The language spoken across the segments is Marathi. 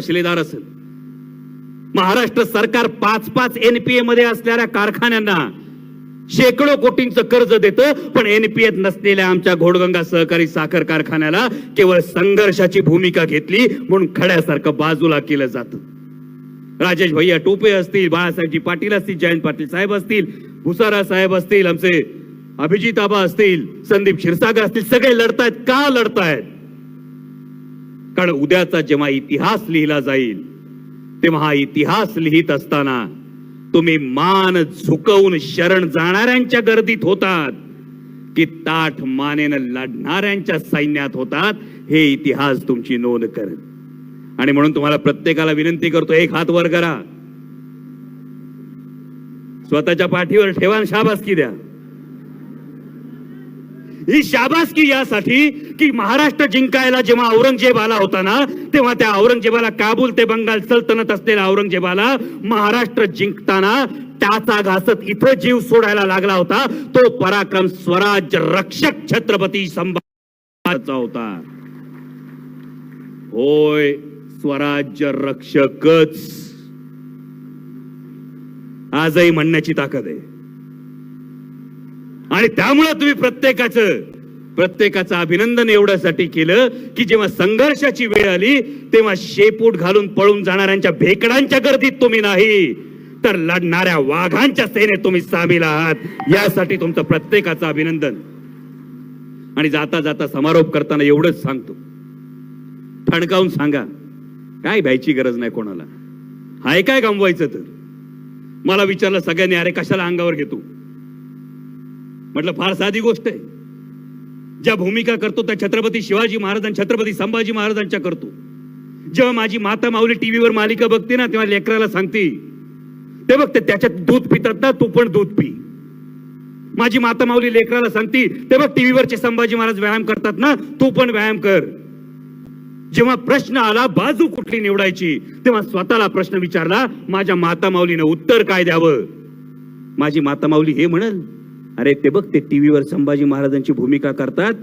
शिलेदार असेल. महाराष्ट्र सरकार पाच पाच एनपीए मध्ये असणाऱ्या कारखान्यांना शेकडो कोटींचं कर्ज देतं पण एनपीएत नसलेल्या आमच्या घोडगंगा सहकारी साखर कारखान्याला केवळ संघर्षाची भूमिका घेतली म्हणून खड्यासारखं बाजूला केलं जातं. राजेश भैया टोपे असतील बाळासाहेबजी पाटील असतील जयंत पाटील साहेब असतील भुसारा साहेब असतील आमचे अभिजित आबा असतील संदीप क्षीरसागर असतील सगळे लढतायत. का लढतायत? कारण उद्याचा जेव्हा इतिहास लिहिला जाईल तेव्हा हा इतिहास लिहित असताना तुम्ही मान झुकवून शरण जाणाऱ्यांच्या गर्दीत होतात की ताठ मानेनं लढणाऱ्यांच्या सैन्यात होतात हे इतिहास तुमची नोंद करेल आणि म्हणून तुम्हाला प्रत्येकाला विनंती करतो एक हात वर करा. स्वतःच्या पाठीवर ठेवा शाबासकी द्या. ही शाबासकी यासाठी की महाराष्ट्र जिंकायला जेव्हा औरंगजेब आला होता ना तेव्हा त्या औरंगजेबाला काबूल ते बंगाल सल्तनत असलेल्या औरंगजेबाला महाराष्ट्र जिंकताना टाचा घासत इथं जीव सोडायला लागला होता. तो पराक्रम स्वराज्य रक्षक छत्रपती संभाजीचा होता. होय स्वराज्य रक्षकच. आजही म्हणण्याची ताकद आहे. आणि त्यामुळं तुम्ही प्रत्येकाचं प्रत्येकाचं अभिनंदन एवढ्यासाठी केलं की जेव्हा संघर्षाची वेळ आली तेव्हा शेपूट घालून पळून जाणाऱ्यांच्या भेकडांच्या गर्दीत तुम्ही नाही तर लढणाऱ्या वाघांच्या सेनेत तुम्ही सामील आहात. यासाठी तुमचं प्रत्येकाचं अभिनंदन. आणि जाता जाता समारोप करताना एवढंच सांगतो. ठणकावून सांगा काय भ्यायची गरज नाही कोणाला? हाय काय गमवायचं तर? मला विचारलं सगळ्यांनी अरे कशाला अंगावर घेतो? म्हटलं फार साधी गोष्ट आहे. ज्या भूमिका करतो त्या छत्रपती शिवाजी महाराजां छत्रपती संभाजी महाराजांच्या करतो. जेव्हा माझी माता माऊली टीव्हीवर मालिका बघते ना तेव्हा लेकराला सांगते ते बघते त्याच्यात दूध पितात ना तू पण दूध पी. माझी माता माऊली लेकराला सांगते ते बघ टीव्हीवरचे संभाजी महाराज व्यायाम करतात ना तू पण व्यायाम कर. जेव्हा प्रश्न आला बाजू कुठली निवडायची तेव्हा स्वतःला प्रश्न विचारला माझ्या माता माऊलीनं उत्तर काय द्यावं? माझी माता माऊली हे म्हणल अरे ते बघ ते टीव्हीवर संभाजी महाराजांची भूमिका करतात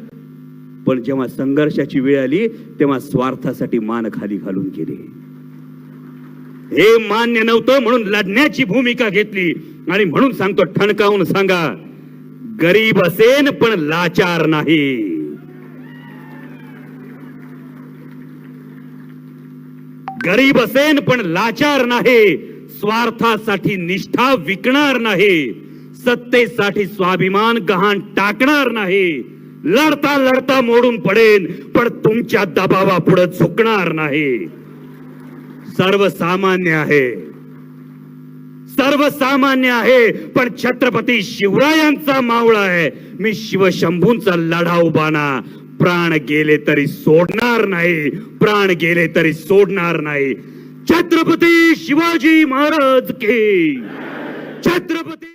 पण जेव्हा संघर्षाची वेळ आली तेव्हा स्वार्थासाठी मान खाली घालून गेले. हे मान्य नव्हतं म्हणून लढण्याची भूमिका घेतली. आणि म्हणून सांगतो ठणकावून सांगा गरीब असेन पण लाचार नाही. गरीब असेन पण लाचार नाही स्वार्थासाठी निष्ठा विकणार नाही. सत्तेसाठी स्वाभिमान गहाण टाकणार नाही. लढता लढता मोडून पडेन पण तुमच्या दबावा पुढे झुकणार नाही. सर्वसामान्य आहे. सर्वसामान्य आहे पण छत्रपती शिवरायांचा मावळा आहे. मी शिवशंभूंचा लढा उभाना. प्राण गेले तरी सोडणार नाही प्राण गेले तरी सोडणार नाही. छत्रपती शिवाजी महाराज की छत्रपती